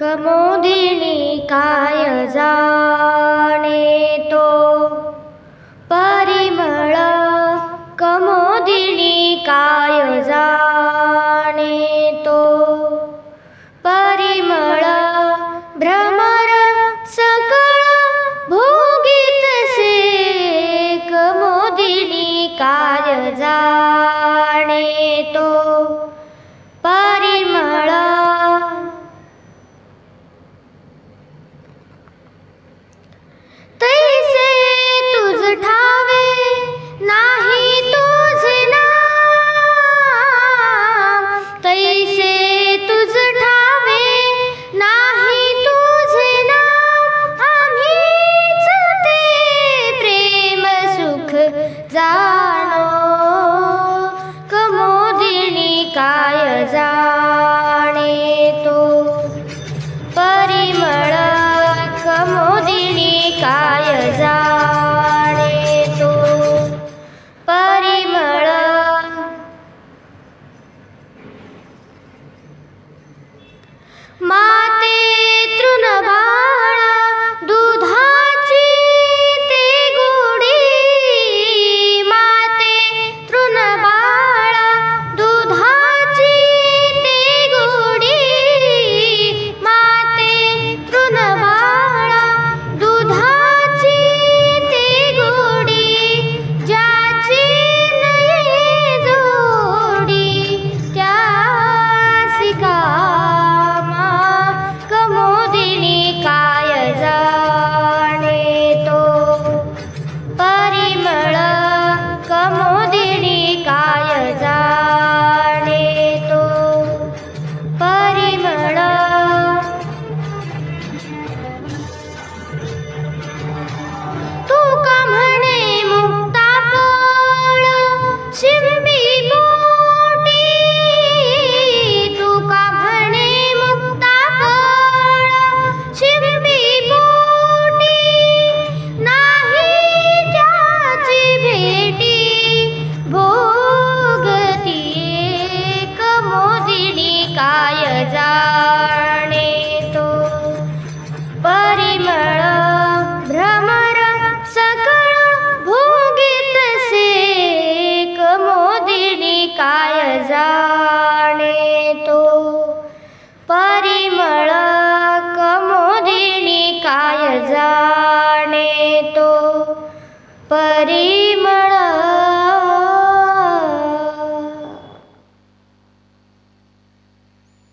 कमोदिनी काय जाणे तो? परिमळ कमोदिनी काय जाणे तो? परिमळ भ्रमर सकळ भोगीतसे कमोदिनी काय जा